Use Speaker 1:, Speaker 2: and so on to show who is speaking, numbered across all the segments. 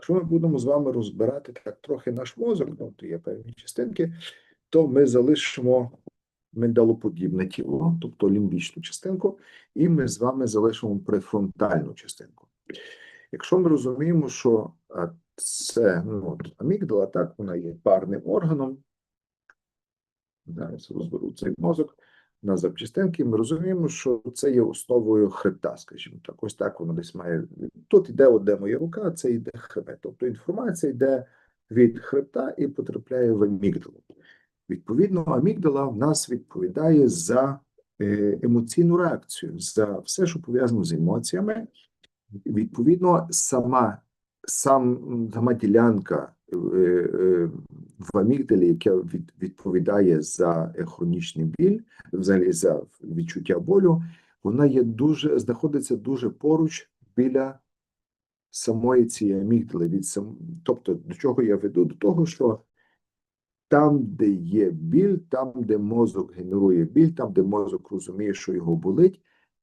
Speaker 1: Якщо ми будемо з вами розбирати так трохи наш мозок, ну то є певні частинки, то ми залишимо миндалоподібне тіло, тобто лімбічну частинку, і ми з вами залишимо префронтальну частинку. Якщо ми розуміємо, що це ну, амігдала, так, вона є парним органом. Зараз розберу цей мозок на запчастинки. Ми розуміємо, що це є основою хребта, скажімо так. Ось так воно десь має. Тут йде, от де моя рука, це йде хребет. Тобто інформація йде від хребта і потрапляє в амігдалу. Відповідно, амігдала в нас відповідає за е, емоційну реакцію, за все, що пов'язано з емоціями. Відповідно, сама, сам, сама ділянка е, е, в амігдалі, яка відповідає за хронічний біль, взагалі за відчуття болю, вона є дуже, знаходиться дуже поруч біля самої цієї амігдали. Від сам... Тобто, до чого я веду? До того, що там, де є біль, там, де мозок генерує біль, там, де мозок розуміє, що його болить,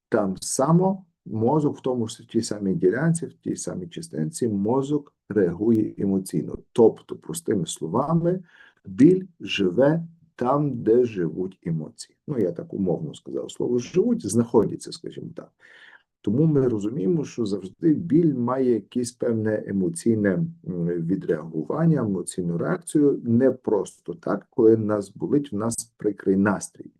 Speaker 1: там само мозок, в тому ж в тій самій ділянці, в тій самій частинці, мозок реагує емоційно. Тобто, простими словами, біль живе там, де живуть емоції. Ну, я так умовно сказав, слово живуть, знаходяться, скажімо так. Тому ми розуміємо, що завжди біль має якесь певне емоційне відреагування, емоційну реакцію. Не просто так, коли нас болить, в нас прикрий настрій.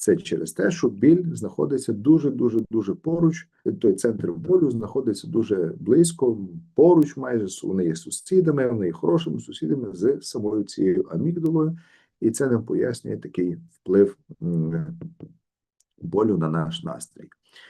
Speaker 1: Це через те, що біль знаходиться дуже дуже дуже поруч. Той центр болю знаходиться дуже близько, поруч, майже вони є сусідами, вони є хорошими сусідами з самою цією амігдалою, і це нам пояснює такий вплив болю на наш настрій.